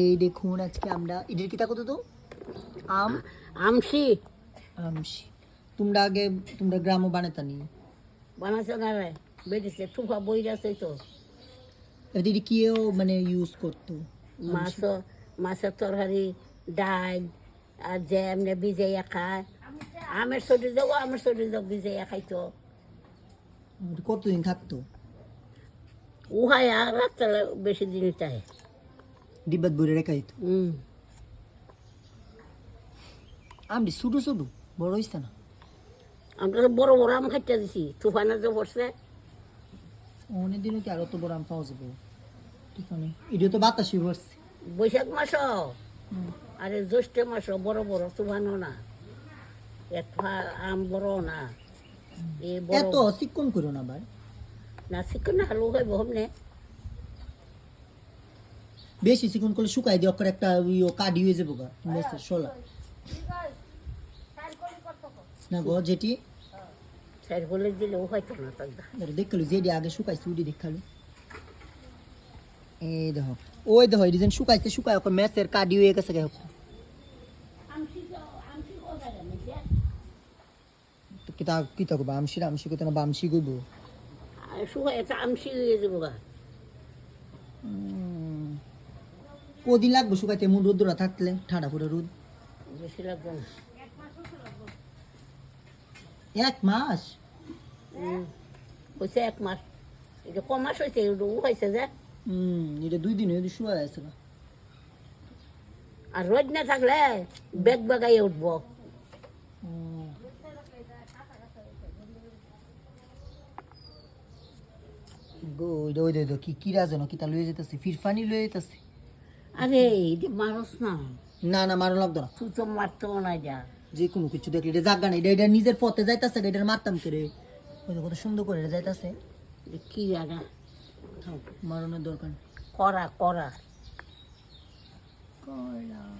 এই দেখুন আজকে আমরা এদের কিতা কত তো? আম? আমসি আমশি। তোমরা আগে তোমরা গ্রামও বানাতা নি। বানাচ্ছে না রে বেরিয়েছে টুফা বই আছে তো। এদের কিও মানে ইউজ করতো? মাছ মাছের তরকারি ডাল আর যে এমনি ভিজাইয়া খায়। আমের শরীর দেবো আমের শরীর দেবো ভিজাইয়া খাইতো। কতদিন থাকতো? উহাই আর রাখতে বেশি দিন চাই ডিব্বাত ভরে রেখা দিত। আমটি ছোটো ছোটো বড় হইছে না? আমরা তো বড় বড় আম খাইতে দিছি তুফানে যে পড়ছে। অনেক দিনও কি আরও তো বড় আম পাওয়া যাবে? ঠিক আছে এটা তো বাতাসি ভরছে। বৈশাখ মাস আরে জ্যৈষ্ঠ মাস বড় বড় তুফানও না। ফা- আম বড় না। এত চিকন করো না ভাই। না শিখুন না হালু হইব হমনে বেশি চিকন করলে শুকাই দিয়ে অক্ষর একটা ইয়ে কাডি হয়ে যাব গা শোলা। না গো যেটি দেখাল যেটি আগে শুকাইছে উডি দেখাল এই দেখো ওই দেখো ডিজাইন শুকাইছে শুকাই অক্ষর মেসের কাডি হয়ে গেছে গে তো কিতা কিতা করব আমসি আমসি করতে না বামসি করব শুকাই এটা আমসি হয়ে যাব গা। কদিন লাগবে শুকাইতে? এমন রোদ্দুরা থাকলে ঠান্ডা করে রোদ। বেশি লাগবে এক মাস। হয়েছে এক মাস। এটা ক মাস হয়েছে ও হয়েছে যে। হুম এটা দুই দিন শুয়ে আছে না আর রোদ না থাকলে বেগ উঠবো। ওই কি কিরা যেন কিতা লয়ে যেতেছে ফিরফানি লয়ে যেতেছে আরে এটা মানুষ না। না না মারো লাগতো না তুই তো মারতো না যা। যে কোনো কিছু দেখলে এটা জাগা নাই এটা নিজের পথে যাইতাছে এটার মারতাম করে ওই দেখো কত সুন্দর করে এটা যাইতাছে। কি জাগা। থাও মারানোর দরকার। নেই। করা করা কয়লা।